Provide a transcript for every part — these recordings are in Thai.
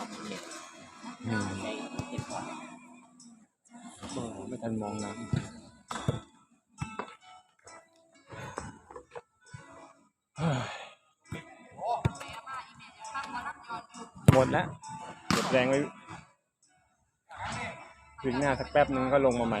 รอบเจ็ดอืมใจเจ็ดก่อนโอ้ไม่ทันมองน้ำหมดแล้วหมดแรงไว้ถึงหน้าสักแป๊บนึงก็ลงมาใหม่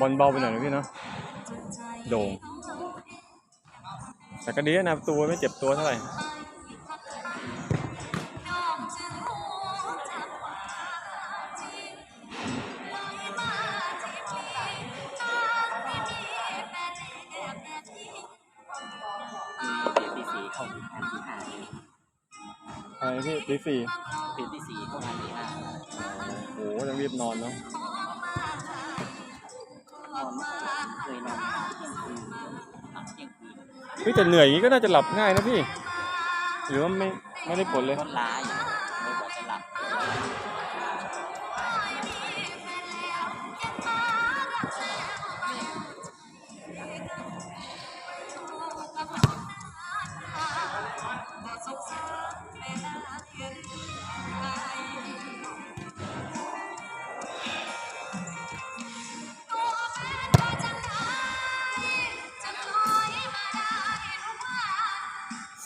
บอลเบาไปหน่อยนะพี่เนาะโด่งแต่ก็ดีนะตัวไม่เจ็บตัวเท่าไหร่เปลี่ยนที่สี่เข้าอันที่ห้านี่อะไรพี่ตีสี่เปลี่ยนที่สี่เข้าอันที่ห้าโอ้โหยังรีบนอนเนาะ ยนอนเที่ยงคืนหลับเที่ยงคืนเฮ้ยแต่เหนื่อยอย่างนี้ก็น่าจะหลับง่ายนะพี่ หรือว่าไม่ไม่ได้ผลเลย ก็ล้าอยู่ไม่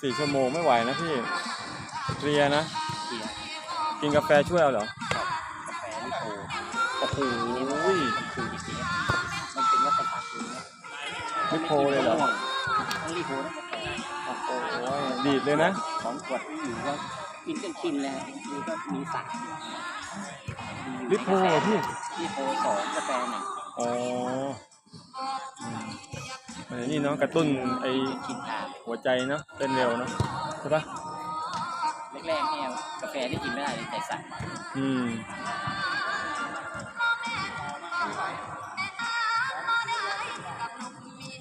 สี่ชั่วโมงไม่ไหวนะพี่เพลียนะเที่ยงกินกาแฟช่วยเอาเหรอ กาแฟลิโพโอ้โหมันคือจริงๆมันเป็นวัตถุคือลิโพเลยเหรอ ทั้งลิโพทั้งกาแฟโอ้โหดีดเลยนะ สองขวดที่อยู่ก็กินจนกินแล้วคือก็มีสารลิโพเหรอพี่ ลิโพสองกาแฟหนึ่งอ๋ออันนี้เนาะกระตุ้นไอ กินทาน หัวใจเนาะเต้นเร็วเนาะใช่ปะแรกๆเนี่ยกาแฟที่กินไม่ได้เลยใจสั่นอืม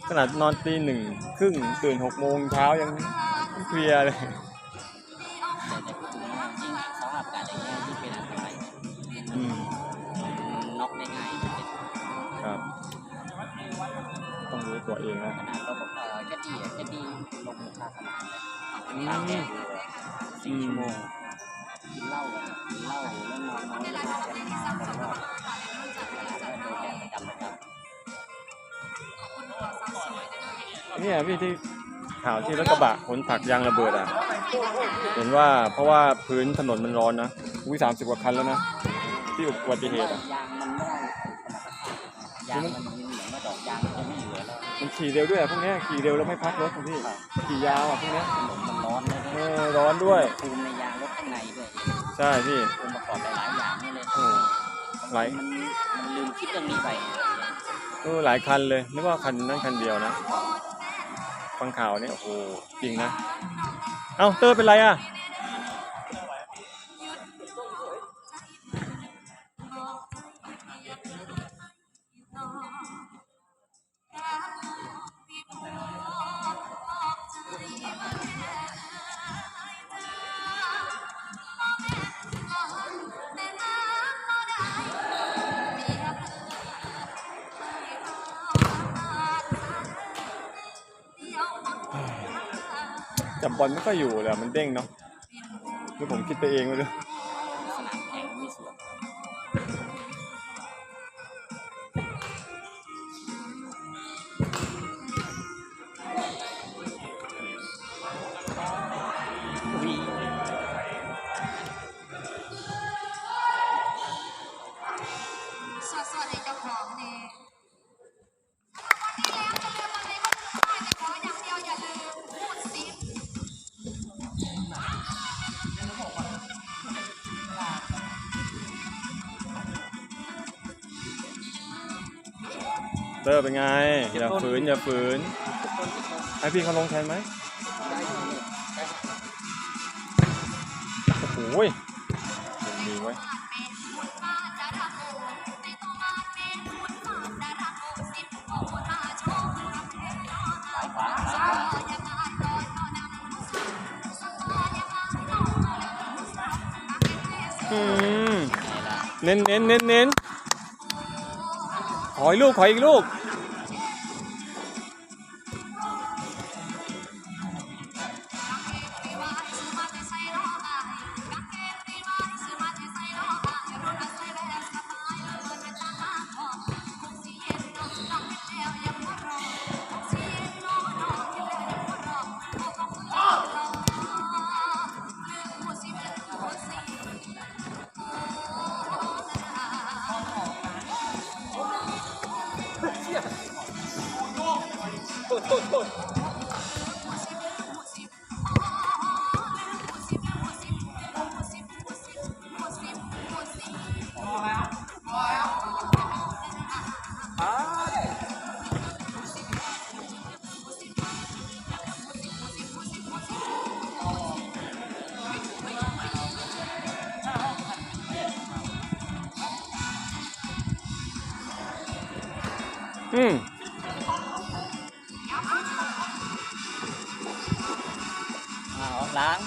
ขนาดนอนตีหนึ่งครึ่งตื่นหกโมงเช้ายังเพลียเลยแต่จะพูดถึงว่ายิ่งสำหรับการอย่างเงี้ยยิ่งเป็นอันตรายอืมน็อกได้ง่ายครับ ต้องรู้ตัวเองนะขนาดเราบอกเออแค่ดีอะแค่ดีลงคาสนามเลยตากแดมดอยู่สี่ชั่วโมงกินเหล้าอะกินเหล้าแล้วนอนน้อยมากันมากันรอบโดนแดดประจำประจเนี่ยพี่ที่ข่าวที่รถกระบะขนผักยางระเบิดอะ เห็นว่าเพราะว่าพื้นถนนมันร้อนนะอุ้ยสามสิบกว่าคันแล้วนะที่อุบัติเหตุอะยางมันไม่ได้ยางมัน ขี่เร็วด้วยอะพวกเนี้ยขี่เร็วแล้วไม่พักรถอะพี่ขี่ยาวอะพวกเนี้ยถนนมันร้อนเลยเออร้อนด้วย ภูมิในยางรถข้างในด้วยใช่พี่ องค์ประกอบหลายๆอย่างนี่เลยโอ้หลาย มันมันลืมคิดเรื่องนี้ไปเออหลายคันเลยนึกว่าคันนั้นคันเดียวนะ ฟังข่าวเนี่ยโอ้โหจริงนะ เอ้าเตอร์เป็นไรอะ จับบอลไม่ค่อยอยู่เลยอะมันเด้งเนาะหรือผมคิดไปเองไม่รู้ เตอร์เป็นไง อย่าฝืนอย่าฝืน ให้พี่เขาลงแทนไหมโอ้โหยดีไว้ยสายขวาสายขวาอืมเน้นเน้นเน้นเน้น ขออีกลูก ขออีกลูกอื มอ่า ล้าง